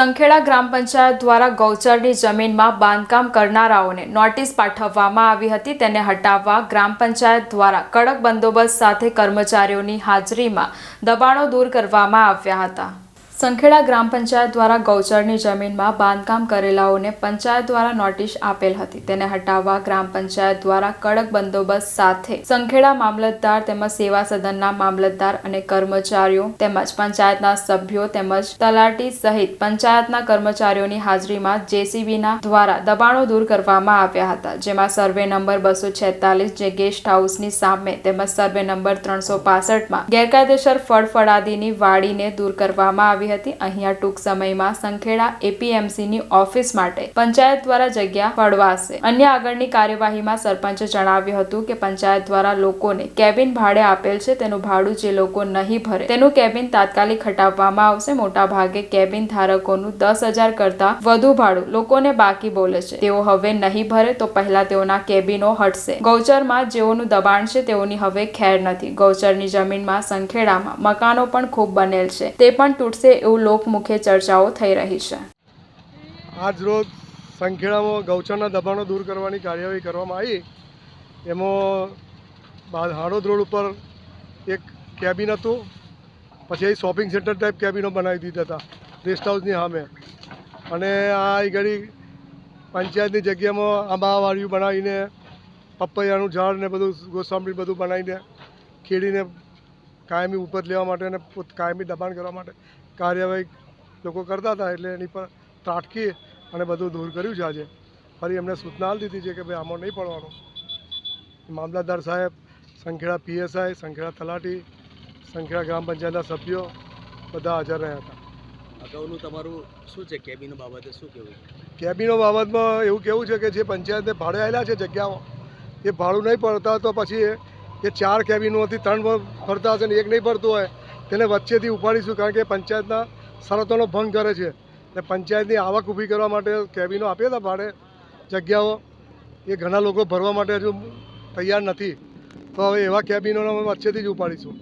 સંખેડા ગ્રામ પંચાયત દ્વારા ગૌચરની જમીનમાં બાંધકામ કરનારાઓને નોટિસ પાઠવવામાં આવી હતી. તેને હટાવવા ગ્રામ પંચાયત દ્વારા કડક બંદોબસ્ત સાથે કર્મચારીઓની હાજરીમાં દબાણો દૂર કરવામાં આવ્યા હતા. સંખેડા ગ્રામ પંચાયત દ્વારા ગૌચરની જમીનમાં બાંધકામ કરેલાઓને પંચાયત દ્વારા નોટિસ આપેલ હતી. તેને હટાવવા ગ્રામ પંચાયત દ્વારા કડક બંદોબસ્ત સાથે સંખેડા મામલતદાર તેમજ સેવા સદનના મામલતદાર અને કર્મચારીઓ તેમજ પંચાયતના સભ્યો તેમજ તલાટી સહિત પંચાયતના કર્મચારીઓની હાજરીમાં જેસીબીના દ્વારા દબાણો દૂર કરવામાં આવ્યા હતા. જેમાં સર્વે નંબર બસો છેતાલીસ જે ગેસ્ટ હાઉસની સામે તેમજ સર્વે નંબર ત્રણસો પાસઠમાં ગેરકાયદેસર ફળફળાદીની વાડીને દૂર કરવામાં આવી હતી. અહીંયા ટૂંક સમયમાં સંખેડા એપીએમસીની ઓફિસ માટે પંચાયત દ્વારા જગ્યા ફળવાશે અન્ય આગળની કાર્યવાહીમાં સરપંચે જણાવ્યું હતું કે પંચાયત દ્વારા લોકોને કેબિન ભાડે આપેલ છે. તેનું ભાડું જે લોકો નહીં ભરે, તેનું કેબિન તાત્કાલિક હટાવવામાં આવશે. મોટા ભાગે કેબિન ધારકોનું દસ હજાર કરતા વધુ ભાડું લોકોને બાકી બોલે છે. તેઓ હવે નહીં ભરે તો પહેલા તેઓના કેબિનો હટશે. ગૌચરમાં જેઓનું દબાણ છે તેઓની હવે ખેર નથી. ગૌચરની જમીનમાં સંખેડામાં મકાનો પણ ખૂબ બનેલ છે. તે પણ તૂટશે એવું લોકમુખે ચર્ચાઓ થઈ રહી છે. આજ રોજ સંખેડામાં ગૌચરના દબાણો દૂર કરવાની કાર્યવાહી કરવામાં આવી. એમાં હાડોદ રોડ ઉપર એક કેબિન હતું. પછી શોપિંગ સેન્ટર ટાઈપ કેબિનો બનાવી દીધા હતા, રેસ્ટ હાઉસની સામે. અને આ એ ઘડી પંચાયતની જગ્યામાં આંબાવાળીઓ બનાવીને, પપૈયાનું ઝાડ ને બધું ગોસામડી બધું બનાવીને, ખેડીને કાયમી ઉપર લેવા માટે અને કાયમી દબાણ કરવા માટે કાર્યવાહી લોકો કરતા હતા એટલે એની પર ત્રાટકી અને બધું દૂર કર્યું છે આજે. ફરી એમને સૂચના આપી દીધી છે કે ભાઈ આમાં નહીં પડવાનું. મામલતદાર સાહેબ સંખેડા પીએસઆઈ સંખેડા તલાટી સંખેડા ગ્રામ પંચાયતના સભ્યો બધા હાજર રહ્યા હતા. અગાઉનું તમારું શું છે? કેબિન બાબતે શું કહેવું કેબિનો બાબતમાં એવું કેવું છે કે જે પંચાયતને ભાડે આવેલા છે જગ્યાઓ એ ભાડું નહીં પડતા તો પછી એ ચાર કેબિનોથી ત્રણ ફરતા હશે ને એક નહીં ભરતું હોય, તેને વચ્ચેથી ઉપાડીશું કારણ કે પંચાયતના શરતોનો ભંગ કરે છે. એટલે પંચાયતની આવક ઊભી કરવા માટે કેબિનો આપ્યા હતા ભાડે, જગ્યાઓ, એ ઘણા લોકો ભરવા માટે હજુ તૈયાર નથી. તો હવે એવા કેબિનોને વચ્ચેથી જ ઉપાડીશું.